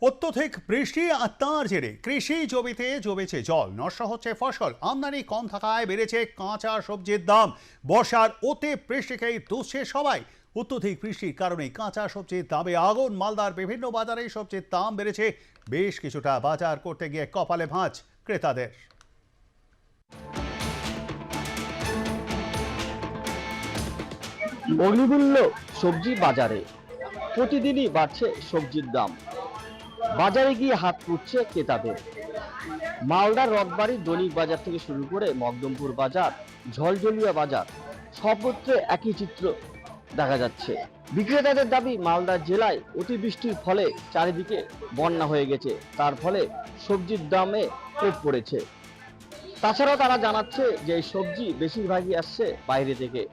অত্যধিক বৃষ্টি আর তার জেরে কৃষি জমিতে জমেছে জল। নষ্ট হচ্ছে ফসল। আমদানি কম থাকায় বেড়েছে কাঁচা সবজির দাম। বর্ষার অতি বৃষ্টিকেই দুষছে সবাই। অত্যধিক বৃষ্টির কারণে কাঁচা সবজির দামে আগুন, মালদার বিভিন্ন বাজারে সবজির দাম বেড়েছে। বেশ কিছুটা বাজার করতে গিয়ে কপালে ভাঁজ ক্রেতাদের। অগ্নিমূল্য সবজি বাজারে। প্রতিদিনই বাড়ছে সবজির দাম। বাজারে গিয়ে হাত পুড়ছে ক্রেতাদের। মালদার রথবাড়ি দৈনিক বাজার থেকে শুরু করে মকদমপুর বাজার, ঝলঝলিয়া বাজার সর্বত্র একই চিত্র দেখা যাচ্ছে। বিক্রেতাদের দাবি, মালদা জেলায় অতিবৃষ্টির ফলে চারিদিকে বন্যা হয়ে গেছে। তার ফলে সবজির দামে কোপ পড়েছে। তাছাড়াও তারা জানাচ্ছে যে এই সবজি বেশিরভাগই আসছে বাইরে থেকে।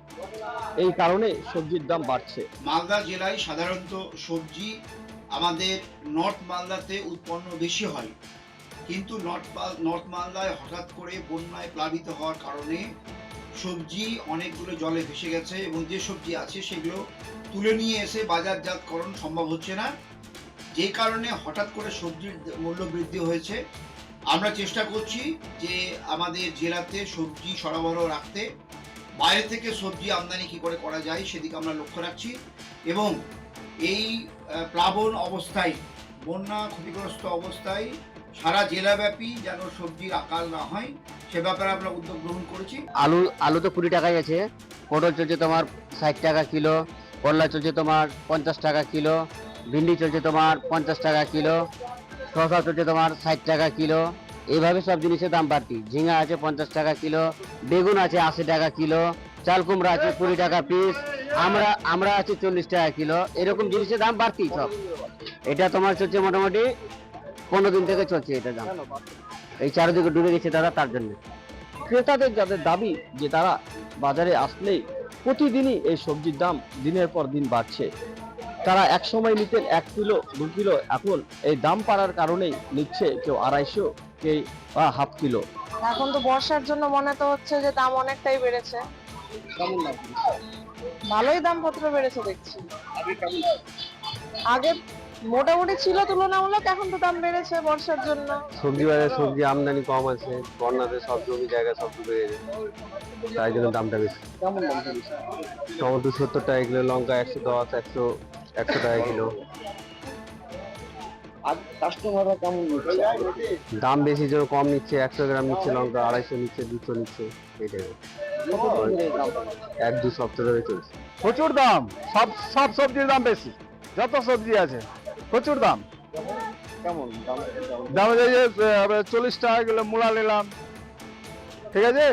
এই কারণে সবজির দাম বাড়ছে। মালদা জেলায় সাধারণত সবজি আমাদের নর্থ মালদাতে উৎপন্ন বেশি হয়। কিন্তু নর্থ নর্থ মালদায় হঠাৎ করে বন্যায় প্লাবিত হওয়ার কারণে সবজি অনেকগুলো জলে ভেসে গেছে এবং যে সবজি আছে সেগুলো তুলে নিয়ে এসে বাজারজাতকরণ সম্ভব হচ্ছে না। যে কারণে হঠাৎ করে সবজির মূল্য বৃদ্ধি হয়েছে। আমরা চেষ্টা করছি যে আমাদের জেলাতে সবজি সরবরাহ রাখতে। বাইরে থেকে সবজি আমদানি কি করে করা যায় সেদিকে আমরা লক্ষ্য রাখছি এবং এই প্লাবন অবস্থায়, বন্যা ক্ষতিগ্রস্ত অবস্থায় সারা জেলাব্যাপী যেন সবজির আকাল না হয়, সে ব্যাপারে আমরা উদ্যোগ গ্রহণ করেছি। আলু আলু তো কুড়ি টাকাই আছে, পটল চলছে তোমার ষাট টাকা কিলো, করলা চলছে তোমার পঞ্চাশ টাকা কিলো, ভিন্ডি চলছে তোমার পঞ্চাশ টাকা কিলো, শসা চলছে তোমার ষাট টাকা কিলো এইভাবে সব জিনিসের দাম বাড়তি। ঝিঙা আছে পঞ্চাশ টাকা কিলো, বেগুন আছে আশি টাকা কিলো, চাল কুমড়া আছে কুড়ি টাকা পিস আমরা আমরা আছে চল্লিশ টাকা কিলো। এরকম জিনিসের দাম বাড়তি সব। এটা তোমার চলছে মোটামুটি পনেরো দিন থেকে চলছে এটা দাম। এই চারিদিকে ডুবে গেছে তারা তার জন্য। ক্রেতাদের যাদের দাবি যে তারা বাজারে আসলেই প্রতিদিনই এই সবজির দাম দিনের পর দিন বাড়ছে। তারা এক সময় নিতেন এক কিলো দু কিলো। এখন এই দাম বাড়ার কারণেই নিচ্ছে কেউ আড়াইশো কেউ বা হাফ কিলো। এখন তো বর্ষার জন্য মনে তো হচ্ছে যে দাম অনেকটাই বেড়েছে। কেমন লাগছে? ভালোই দামপত্র বেড়েছে দেখছি। আগে মোটামুটি ছিল তুলনামূলক এখন তো দাম বেড়েছে বর্ষার জন্য। সবজি বাজারে সবজি আমদানি কম আছে বন্যাতে সব জমি জায়গা সব ডুবে গেছে তাই জন্য দামটা বেশি। টমেটো সত্তর টাকা কিলো লঙ্কা একশো দশ একশো একশো টাকা কিলো। আজ কাস্টমাররা কেমন দাম বেশি জন্য কম নিচ্ছে একশো গ্রাম নিচ্ছে লঙ্কা আড়াইশো নিচ্ছে দুশো নিচ্ছে এই এক দু সপ্তাহ ধরে চলছে। প্রচুর দাম। সব সব সবজির দাম বেশি। যত সবজি আছে প্রচুর দাম। কেমন? দাম চল্লিশ টাকা কিলো মূলা নিলাম। ঠিক আছে?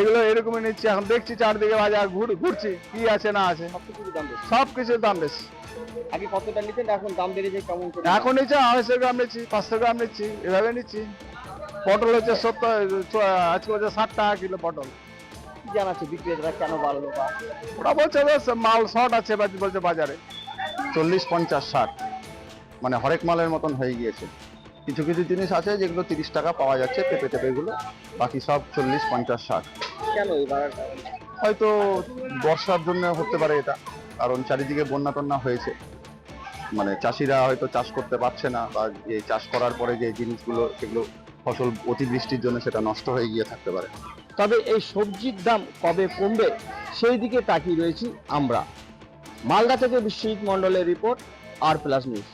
এগুলো এরকমই নিচ্ছি। এখন দেখছি চারদিকে বাজার ঘুর ঘুরছি কি আছে না আছে। সবকিছুরই দাম বেশি। সব কিছুর দাম বেশি। আগে কতটা নিতেন এখন দাম বেড়েছে কেমন এখন নিচ্ছে আড়াইশো গ্রাম নিচ্ছি পাঁচশো গ্রাম নিচ্ছি এভাবে নিচ্ছি। পটল হচ্ছে সত্তর আজকে হচ্ছে ষাট টাকা কিলো পটল কি জানাচ্ছে বিক্রেতারা কেন বাড়লো বা? ওরা বলছে মাল শর্ট আছে বা- বলছে বাজারে। চল্লিশ পঞ্চাশ ষাট। মানে হরেক মালের মতন হয়ে গিয়েছে। কিছু কিছু জিনিস আছে যেগুলো তিরিশ টাকা পাওয়া যাচ্ছে পেঁপে টেপেগুলো। বাকি সব চল্লিশ পঞ্চাশ ষাট। কেন হয়তো বর্ষার জন্য হতে পারে এটা। কারণ চারিদিকে বন্যা টন্যা হয়েছে। মানে চাষিরা হয়তো চাষ করতে পারছে না বা যে চাষ করার পরে যে জিনিসগুলো সেগুলো ফসল অতিবৃষ্টির জন্য সেটা নষ্ট হয়ে গিয়ে থাকতে পারে। তবে এই সবজির দাম কবে কমবে সেই দিকে তাকিয়ে রয়েছি আমরা। মালদা থেকে বিশ্বজিৎ মন্ডলের রিপোর্ট আর প্লাস নিউজ